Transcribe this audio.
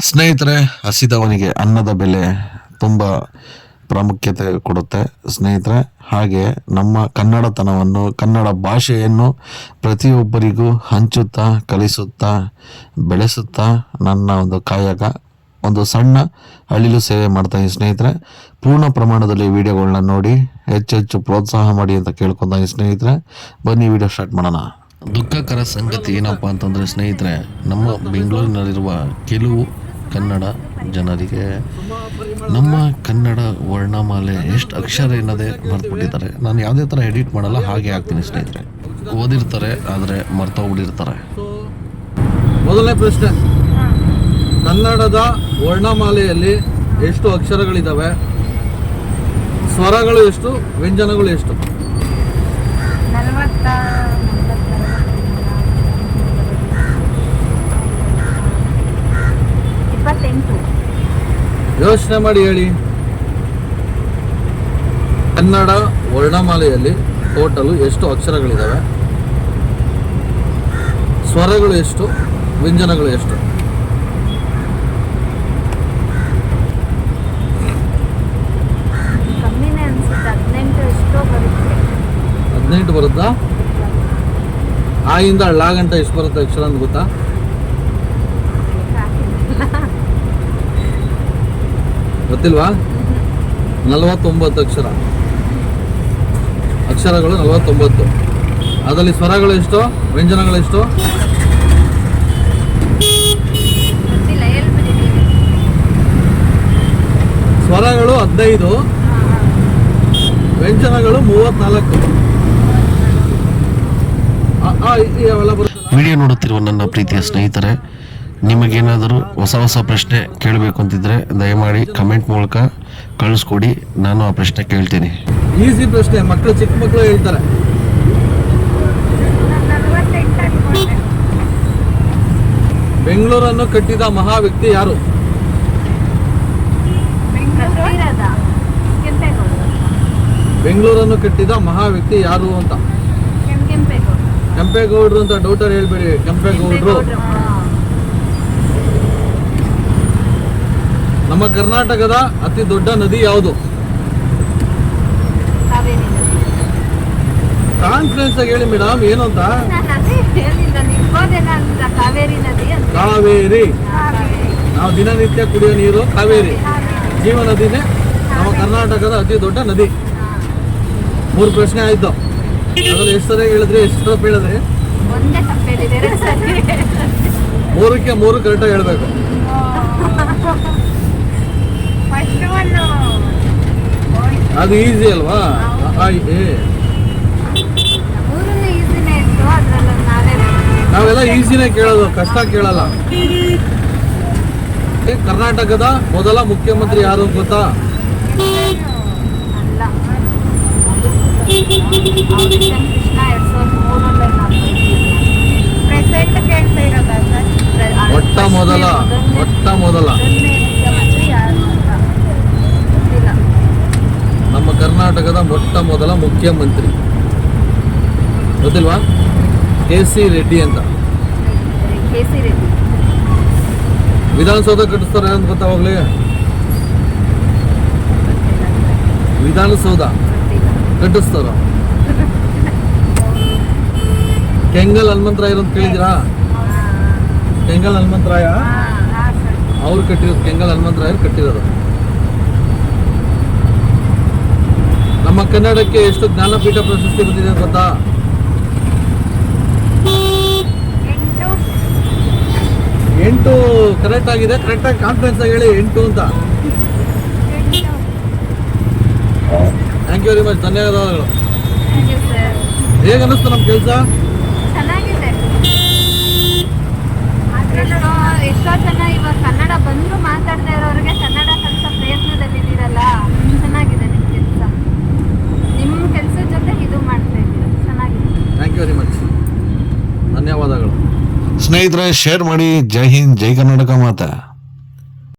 ಸ್ನೇಹಿತರೆ, ಹಸಿದವನಿಗೆ ಅನ್ನದ ಬೆಲೆ ತುಂಬ ಪ್ರಾಮುಖ್ಯತೆ ಕೊಡುತ್ತೆ. ಸ್ನೇಹಿತರೆ, ಹಾಗೆ ನಮ್ಮ ಕನ್ನಡತನವನ್ನು, ಕನ್ನಡ ಭಾಷೆಯನ್ನು ಪ್ರತಿಯೊಬ್ಬರಿಗೂ ಹಂಚುತ್ತಾ, ಕಲಿಸುತ್ತಾ, ಬೆಳೆಸುತ್ತಾ ನನ್ನ ಒಂದು ಕಾಯಕ, ಒಂದು ಸಣ್ಣ ಅಳಿಲು ಸೇವೆ ಮಾಡ್ತಾ ಇದ್ದೀನಿ ಸ್ನೇಹಿತರೆ. ಪೂರ್ಣ ಪ್ರಮಾಣದಲ್ಲಿ ವಿಡಿಯೋಗಳನ್ನ ನೋಡಿ, ಹೆಚ್ಚು ಹೆಚ್ಚು ಪ್ರೋತ್ಸಾಹ ಮಾಡಿ ಅಂತ ಕೇಳ್ಕೊತಾ ಸ್ನೇಹಿತರೆ. ಬನ್ನಿ ವಿಡಿಯೋ ಸ್ಟಾರ್ಟ್ ಮಾಡೋಣ. ದುಃಖಕರ ಸಂಗತಿ ಏನಪ್ಪ ಅಂತಂದರೆ ಸ್ನೇಹಿತರೆ, ನಮ್ಮ ಬೆಂಗಳೂರಿನಲ್ಲಿರುವ ಕೆಲವು ಕನ್ನಡ ಜನರಿಗೆ ನಮ್ಮ ಕನ್ನಡ ವರ್ಣಮಾಲೆ ಎಷ್ಟು ಅಕ್ಷರ ಏನದೇ ಮರ್ತುಬಿಟ್ಟಿದ್ದಾರೆ. ನಾನು ಯಾವುದೇ ಥರ ಎಡಿಟ್ ಮಾಡಲ್ಲ, ಹಾಗೆ ಹಾಕ್ತೀನಿ ಸ್ನೇಹಿತರೆ. ಓದಿರ್ತಾರೆ, ಆದರೆ ಮರ್ತೋಗ್ಬಿಟ್ಟಿರ್ತಾರೆ ಮೊದಲನೇ ಪ್ರಶ್ನೆ. ಕನ್ನಡದ ವರ್ಣಮಾಲೆಯಲ್ಲಿ ಎಷ್ಟು ಅಕ್ಷರಗಳಿದ್ದಾವೆ ಸ್ವರಗಳು ಎಷ್ಟು, ವ್ಯಂಜನಗಳು ಎಷ್ಟು? ಯೋಚನೆ ಮಾಡಿ ಹೇಳಿ. ಕನ್ನಡ ವರ್ಣಮಾಲೆಯಲ್ಲಿ ಟೋಟಲು ಎಷ್ಟು ಅಕ್ಷರಗಳಿದ್ದಾವೆ ಸ್ವರಗಳು ಎಷ್ಟು? ವ್ಯಂಜನಗಳು ಎಷ್ಟು? ಹದಿನೆಂಟು ಬರುತ್ತೆ. ಆಯಿಂದ ಇಂದ ಳ ಗಂಟೆ ಎಷ್ಟು ಬರುತ್ತೆ ಅಕ್ಷರ ಅಂತ ಗೊತ್ತಾ? ಗೊತ್ತಿಲ್ವಾ? ನಲವತ್ತೊಂಬತ್ತು ಅಕ್ಷರ. ಅಕ್ಷರಗಳು ನಲವತ್ತೊಂಬತ್ತು. ಅದರಲ್ಲಿ ಸ್ವರಗಳು ಎಷ್ಟು? ವ್ಯಂಜನಗಳು ಎಷ್ಟು? ಗೊತ್ತಿಲ್ಲ ಹೇಳ್ಬಿಟ್ಟಿದ್ದೀನಿ ಸ್ವರಗಳು ಹದಿನೈದು. ವ್ಯಂಜನಗಳು ಮೂವತ್ನಾಲ್ಕು. ವಿಡಿಯೋ ನೋಡುತ್ತಿರುವ ನನ್ನ ಪ್ರೀತಿಯ ಸ್ನೇಹಿತರೆ ನಿಮಗೇನಾದರೂ ಹೊಸ ಹೊಸ ಪ್ರಶ್ನೆ ಕೇಳಬೇಕು ಅಂತಿದ್ರೆ ದಯಮಾಡಿ ಕಮೆಂಟ್ ಮೂಲಕ ಕಳಿಸ್ಕೊಡಿ ನಾನು ಆ ಪ್ರಶ್ನೆ ಕೇಳ್ತೀನಿ. ಈಸಿ ಪ್ರಶ್ನೆ ಮಕ್ಕಳು ಚಿಕ್ಕ ಮಕ್ಕಳು ಹೇಳ್ತಾರೆ. ಬೆಂಗಳೂರನ್ನು ಕಟ್ಟಿದ ಮಹಾ ವ್ಯಕ್ತಿ ಯಾರು? ಕೆಂಪೇಗೌಡ ಬೆಂಗಳೂರನ್ನು ಕಟ್ಟಿದ ಮಹಾ ವ್ಯಕ್ತಿ ಯಾರು ಅಂತ? ಕೆಂಪ್ ಕೆಂಪೇಗೌಡ. ಕೆಂಪೇಗೌಡರು ಅಂತ ಡೌಟರ್ ಹೇಳ್ಬೇಡಿ ಕೆಂಪೇಗೌಡರು. ನಮ್ಮ ಕರ್ನಾಟಕದ ಅತಿ ದೊಡ್ಡ ನದಿ ಯಾವುದು. ಕಾನ್ಫಿಡೆನ್ಸ್ ಆಗಿ ಹೇಳಿ ಮೇಡಮ್ ಏನು ಅಂತ? ಕಾವೇರಿ. ನಾವು ದಿನನಿತ್ಯ ಕುಡಿಯೋ ನೀರು ಕಾವೇರಿ. ಜೀವ ನದಿನೇ ನಮ್ಮ ಕರ್ನಾಟಕದ ಅತಿ ದೊಡ್ಡ ನದಿ. ಮೂರು ಪ್ರಶ್ನೆ ಆಯ್ತು. ಅದ್ರಲ್ಲಿ ಎಷ್ಟು ಸರಿ ಹೇಳಿದ್ರಿ ಎಷ್ಟು ತಪ್ಪು ಹೇಳಿದ್ರಿ? ಮೂರಕ್ಕೆ ಮೂರು ಕರೆಕ್ಟಾಗಿ ಹೇಳ್ಬೇಕು. ಅದು ಈಸಿ ಅಲ್ವಾ? ನಾವೆಲ್ಲ ಈಸಿನೇ ಕೇಳೋದು ಕಷ್ಟ ಕೇಳಲ್ಲ. ಏ, ಕರ್ನಾಟಕದ ಮೊದಲ ಮುಖ್ಯಮಂತ್ರಿ ಯಾರು ಗೊತ್ತಾ? ಮೊಟ್ಟ ಮೊದಲ ಮೊಟ್ಟ ಮೊದಲ ಮುಖ್ಯಮಂತ್ರಿ ಯಾರು ಅಂತ ಗೊತ್ತಿಲ್ಲ ನಮ್ಮ ಕರ್ನಾಟಕದ ಮೊಟ್ಟ ಮೊದಲ ಮುಖ್ಯಮಂತ್ರಿ. ಗೊತ್ತಿಲ್ವಾ? ಕೆ ಸಿ ರೆಡ್ಡಿ ಅಂತ. ವಿಧಾನಸೌಧ ಕಟ್ಟಿಸ್ತಾರೆ ಅಂತ ಗೊತ್ತಾಗ್ಲಿ ವಿಧಾನಸೌಧ. ಕಟ್ಟಿಸ್ತಾರ? ಕೆಂಗಲ್ ಹನುಮಂತರಾಯರು ಅಂತ ಕೇಳಿದಿರಾ ಕೆಂಗಲ್ ಹನುಮಂತರಾಯ? ಅವ್ರು ಕಟ್ಟಿರೋದು ಕೆಂಗಲ್ ಹನುಮಂತರಾಯರು ಕಟ್ಟಿರೋದು ನಮ್ಮ ಕನ್ನಡಕ್ಕೆ ಎಷ್ಟು ಜ್ಞಾನಪೀಠ ಪ್ರಶಸ್ತಿ ಬಂದಿದೆ ಗೊತ್ತಾ? ಎಂಟು. ಕರೆಕ್ಟ್ ಆಗಿದೆ ಕರೆಕ್ಟ್ ಆಗಿ ಕಾನ್ಫಿಡೆನ್ಸ್ ಆಗಿ ಹೇಳಿ ಎಂಟು ಅಂತ. ಥ್ಯಾಂಕ್ ಯು ವೆರಿ ಮಚ್ ಧನ್ಯವಾದಗಳು. ಹೇಗೆ ಅನ್ನಿಸ್ತು ನಮ್ಮ ಕೆಲಸ? ಚೆನ್ನಾಗಿದೆ. ಎಷ್ಟೋ ಜನ ಇವಾಗ ಕನ್ನಡ ಬಂದ್ರು ಮಾತಾಡದೇ ಇರೋರಿಗೆ ಕನ್ನಡ ಕಲಿಸೋ ಪ್ರಯತ್ನದಲ್ಲಿದ್ದೀರಲ್ಲ ಚೆನ್ನಾಗಿದೆ ನಿಮ್ಮ ಕೆಲಸ ನಿಮ್ಮ ಕೆಲಸದ ಜೊತೆ ಇದು ಮಾಡ್ತಾ ಇದ್ದೀರಾ ಚೆನ್ನಾಗಿದೆ ಥ್ಯಾಂಕ್ ಯು ವೆರಿ ಮಚ್ ಧನ್ಯವಾದಗಳು ಸ್ನೇಹಿತರೆ ಶೇರ್ ಮಾಡಿ. ಜೈ ಹಿಂದ್ ಜೈ ಕರ್ನಾಟಕ ಮಾತಾ.